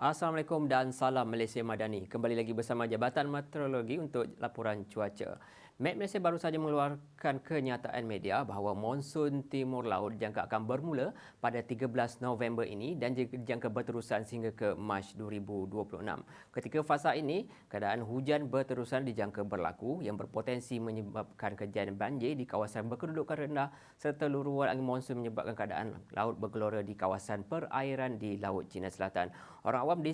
Assalamualaikum dan salam Malaysia Madani. Kembali lagi bersama Jabatan Meteorologi untuk laporan cuaca. Met Malaysia baru saja mengeluarkan kenyataan media bahawa monsun timur laut dijangka akan bermula pada 13 November ini dan dijangka berterusan sehingga ke Mac 2026. Ketika fasa ini, keadaan hujan berterusan dijangka berlaku yang berpotensi menyebabkan kejadian banjir di kawasan berkedudukan rendah serta luruan angin monsun menyebabkan keadaan laut bergelora di kawasan perairan di Laut Cina Selatan. Orang awam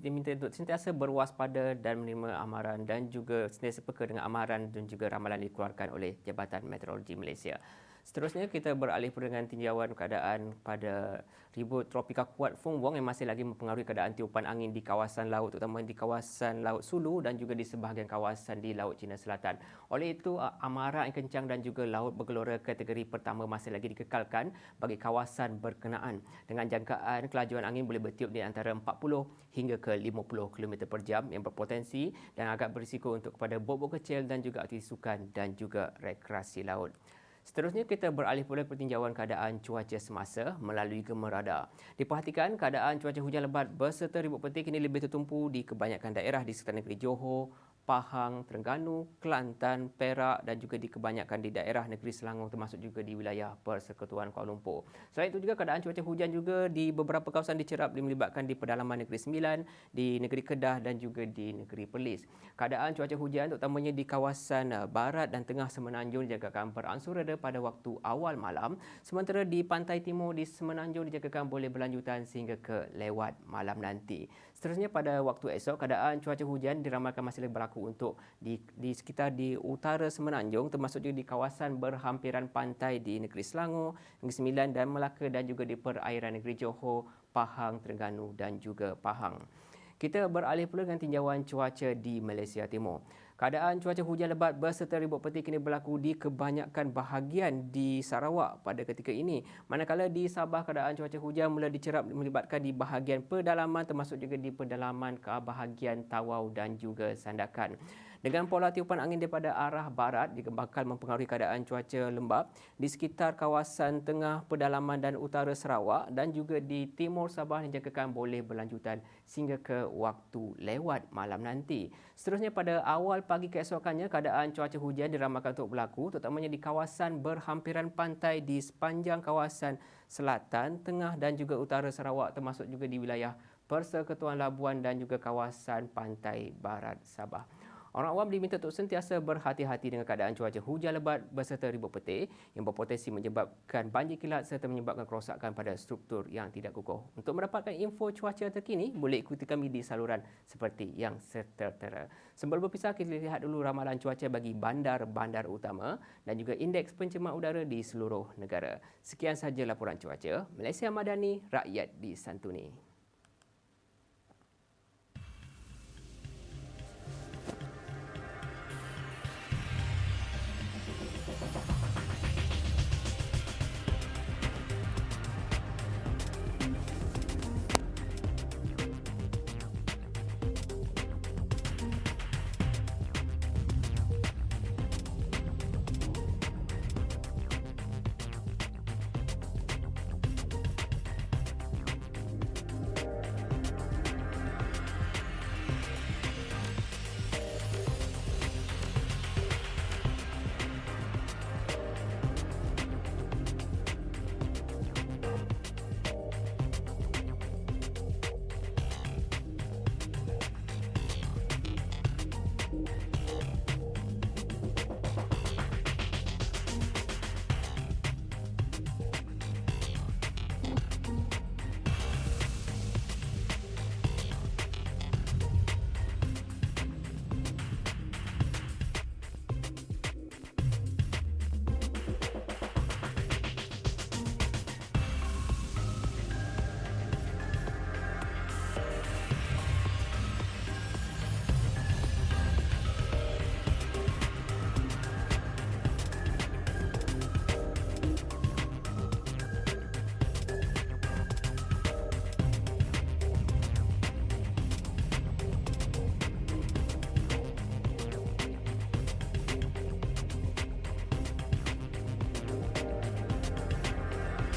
diminta untuk sentiasa berwaspada dan menerima amaran dan juga sentiasa peka dengan amaran dan juga ramalan dikeluarkan oleh Jabatan Meteorologi Malaysia. Seterusnya kita beralih dengan tinjauan keadaan pada ribut tropika kuat Fung Wong yang masih lagi mempengaruhi keadaan tiupan angin di kawasan laut terutama di kawasan Laut Sulu dan juga di sebahagian kawasan di Laut Cina Selatan. Oleh itu amaran yang kencang dan juga laut bergelora kategori pertama masih lagi dikekalkan bagi kawasan berkenaan dengan jangkaan kelajuan angin boleh bertiup di antara 40 hingga ke 50 km per jam yang berpotensi dan agak berisiko untuk kepada bot-bot kecil dan juga aktiviti sukan dan juga rekreasi laut. Seterusnya kita beralih pula pertinjauan keadaan cuaca semasa melalui gemar radar. Diperhatikan keadaan cuaca hujan lebat berserta ribut petir kini lebih tertumpu di kebanyakan daerah di sekitar negeri Johor, Pahang, Terengganu, Kelantan, Perak dan juga di kebanyakan di daerah negeri Selangor termasuk juga di wilayah Persekutuan Kuala Lumpur. Selain itu juga keadaan cuaca hujan juga di beberapa kawasan dicerap melibatkan di pedalaman negeri Sembilan, di negeri Kedah dan juga di negeri Perlis. Keadaan cuaca hujan terutamanya di kawasan uh, barat dan tengah Semenanjung dijagakan beransur reda pada waktu awal malam sementara di pantai timur di Semenanjung dijagakan boleh berlanjutan sehingga ke lewat malam nanti. Seterusnya pada waktu esok keadaan cuaca hujan diramalkan masih berlaku untuk di, di sekitar di utara Semenanjung termasuk juga di kawasan berhampiran pantai di negeri Selangor, Negeri Sembilan dan Melaka dan juga di perairan negeri Johor, Pahang, Terengganu dan juga Pahang. Kita beralih pula dengan tinjauan cuaca di Malaysia Timur. Keadaan cuaca hujan lebat berserta ribut petir kini berlaku di kebanyakan bahagian di Sarawak pada ketika ini. Manakala di Sabah keadaan cuaca hujan mula dicerap melibatkan di bahagian pedalaman termasuk juga di pedalaman ke bahagian Tawau dan juga Sandakan. Dengan pola tiupan angin daripada arah barat juga bakal mempengaruhi keadaan cuaca lembap di sekitar kawasan tengah pedalaman dan utara Sarawak dan juga di timur Sabah dijangkakan boleh berlanjutan sehingga ke waktu lewat malam nanti. Seterusnya pada awal pagi keesokannya keadaan cuaca hujan diramalkan untuk berlaku terutamanya di kawasan berhampiran pantai di sepanjang kawasan selatan, tengah dan juga utara Sarawak termasuk juga di wilayah Persekutuan Labuan dan juga kawasan pantai barat Sabah. Orang awam diminta untuk sentiasa berhati-hati dengan keadaan cuaca hujan lebat berserta ribut petir yang berpotensi menyebabkan banjir kilat serta menyebabkan kerosakan pada struktur yang tidak kukuh. Untuk mendapatkan info cuaca terkini, boleh ikuti kami di saluran seperti yang tertera. Sebelum berpisah, kita lihat dulu ramalan cuaca bagi bandar-bandar utama dan juga indeks pencemaran udara di seluruh negara. Sekian sahaja laporan cuaca. Malaysia Madani, rakyat di Santuni.